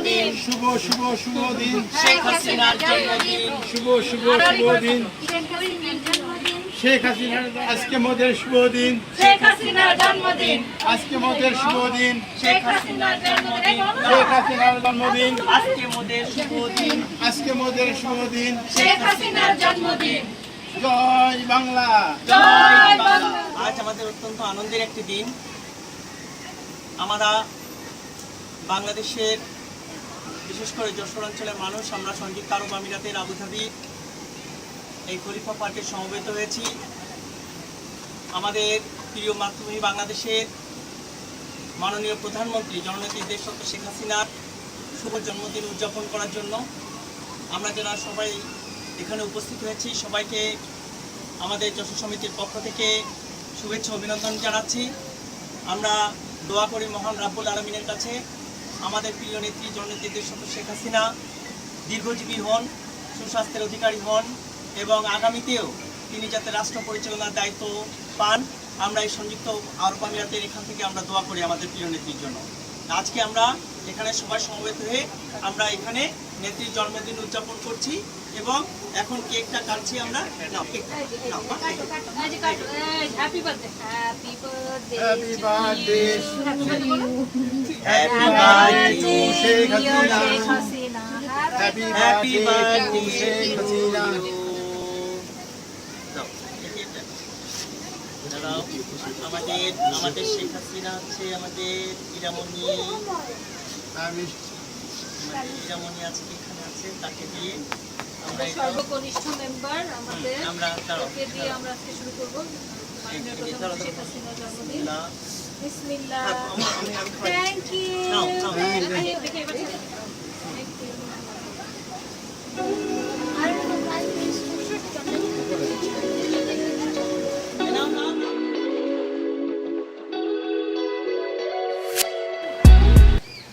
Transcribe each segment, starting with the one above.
জন্মদিন শুভ শুভ শুভ দিন। শেখ হাসিনার জন্মদিন শুভ শুভ শুভ দিন। শেখ হাসিনার আজকে মোদের শুভ দিন। শেখ হাসিনার জন্মদিন। আজকে মোদের শুভ দিন। শেখ হাসিনার জন্মদিন। শেখ হাসিনার জন্মদিন। আজকে মোদের শুভ দিন। আজকে মোদের শুভ দিন। শেখ হাসিনার জন্মদিন। জয় বাংলা। জয় বাংলা। আজ আমাদের অত্যন্ত আনন্দের একটি দিন। আমরা বাংলাদেশের বিশেষ করে যশোর অঞ্চলের মানুষ, আমরা সংযুক্ত আরব আমিরাতের আবুধাবি এই খলিফা পার্কে সমবেত হয়েছি। আমাদের প্রিয় মাতৃভূমি বাংলাদেশের মাননীয় প্রধানমন্ত্রী জননেত্রী দেশরত্ন শেখ হাসিনার শুভ জন্মদিন উদযাপন করার জন্য আমরা যারা সবাই এখানে উপস্থিত হয়েছি, সবাইকে আমাদের যশোর সমিতির পক্ষ থেকে শুভেচ্ছা অভিনন্দন জানাচ্ছি। আমরা দোয়া করি মহান রাব্বুল আলমিনের কাছে। আমাদের প্রিয় নেত্রী, জননেত্রীদের সাথে শেখ হাসিনা দীর্ঘজীবী হন, সুস্বাস্থ্যের অধিকারী হন এবং আগামীতেও তিনি যাতে রাষ্ট্র পরিচালনার দায়িত্ব পান, আমরা এই সংযুক্ত আরব আমিরাতের এখান থেকে আমরা দোয়া করি আমাদের প্রিয় নেত্রীর জন্য। আজকে আমরা এখানে সবাই সমবেত হয়ে আমরা এখানে নেত্রীর জন্মদিন উদযাপন করছি। এবং এখন কেকটা কাটছি আমরা। নাও, কেকটা, নাও। Happy birthday happy birthday happy birthday Happy birthday Sheikh Hasina Sheikh Hasina happy birthday Sheikh Hasina. আমাদের আমাদের শেখ হাসিনা হচ্ছে আমাদের ইরামণি। ইরামণি আজকে এখানে আছে তাকে দিয়ে আমরা সর্বকনিষ্ঠ মেম্বার আমাদের ওকে দিয়ে আমরা আজকে শুরু করব। বিসমিল্লাহ। থ্যাংক ইউ নাও।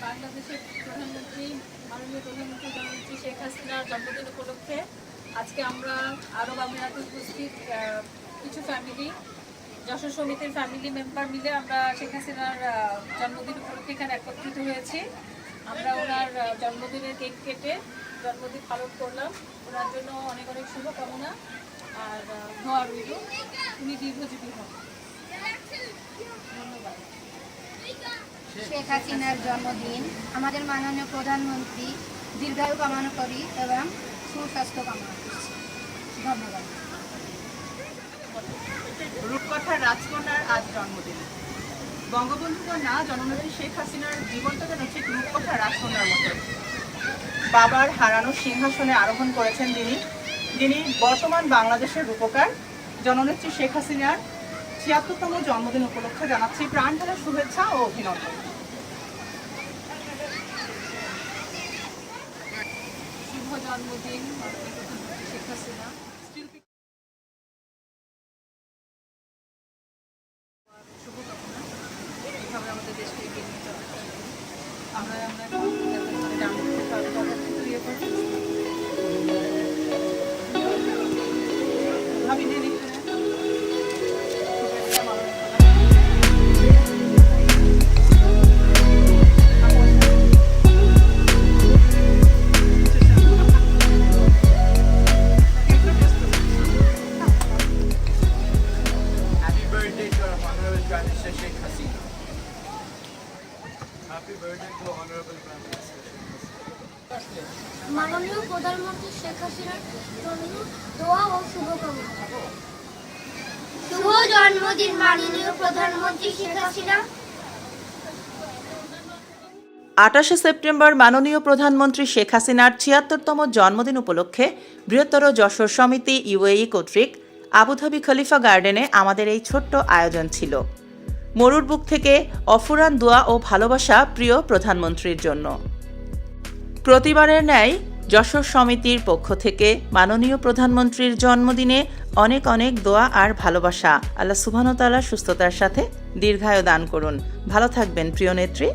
বাংলাদেশের প্রধানমন্ত্রী মাননীয় প্রধানমন্ত্রী শেখ হাসিনার জন্মদিন উপলক্ষে আজকে আমরা আরব আমিরাতে উপস্থিত কিছু ফ্যামিলি যশোর সমিতির ফ্যামিলি মেম্বার মিলে আমরা শেখ হাসিনার জন্মদিন উপলক্ষে এখানে একত্রিত হয়েছি। আমরা ওনার জন্মদিনের কেক কেটে জন্মদিন পালন করলাম। ওনার জন্য অনেক অনেক শুভকামনা। আর দোয়া রইল। উনি দীর্ঘজীবী হন। ধন্যবাদ। শেখ হাসিনার জন্মদিন আমাদের মাননীয় প্রধানমন্ত্রী দীর্ঘায়ু কামনা করি এবং সুস্বাস্থ্য কামনা করছি। ধন্যবাদ। রূপকথার রাজকন্যার আজ জন্মদিন। বঙ্গবন্ধু কন্যা জননেত্রী শেখ হাসিনার জীবনটা যেন ঠিক রূপকথার রাজকন্যার মতো। বাবার হারানো সিংহাসনে আরোহণ করেছেন তিনি। যিনি বর্তমান বাংলাদেশের রূপকার। জননেত্রী শেখ হাসিনার ছিয়াত্তরতম জন্মদিন উপলক্ষে জানাচ্ছি প্রাণ ঢালা শুভেচ্ছা ও অভিনন্দন শুভ জন্মদিন শেখ হাসিনা। শুভকামনা। এইভাবে আমাদের দেশকে এগিয়ে নিয়ে যাওয়ার আমরা আমরা মাননীয় প্রধানমন্ত্রী শেখ হাসিনার জন্য দোয়া ও শুভকামনা। শুভ জন্মদিন, মাননীয় প্রধানমন্ত্রী শেখ হাসিনা। আটাশে সেপ্টেম্বর মাননীয় প্রধানমন্ত্রী শেখ হাসিনার ছিয়াত্তরতম জন্মদিন উপলক্ষে বৃহত্তর যশোর সমিতি ইউএই কর্তৃক আবুধাবি খলিফা গার্ডেনে আমাদের এই ছোট্ট আয়োজন ছিল। মরুর বুক থেকে অফুরান দোয়া ও ভালোবাসা প্রিয় প্রধানমন্ত্রীর জন্য। প্রতিবারের ন্যায় যশোর সমিতির পক্ষ থেকে মাননীয় প্রধানমন্ত্রীর জন্মদিনে অনেক অনেক দোয়া আর ভালোবাসা। আল্লাহ সুবহানতালা সুস্থতার সাথে দীর্ঘায়ু দান করুন। ভালো থাকবেন প্রিয় নেত্রী।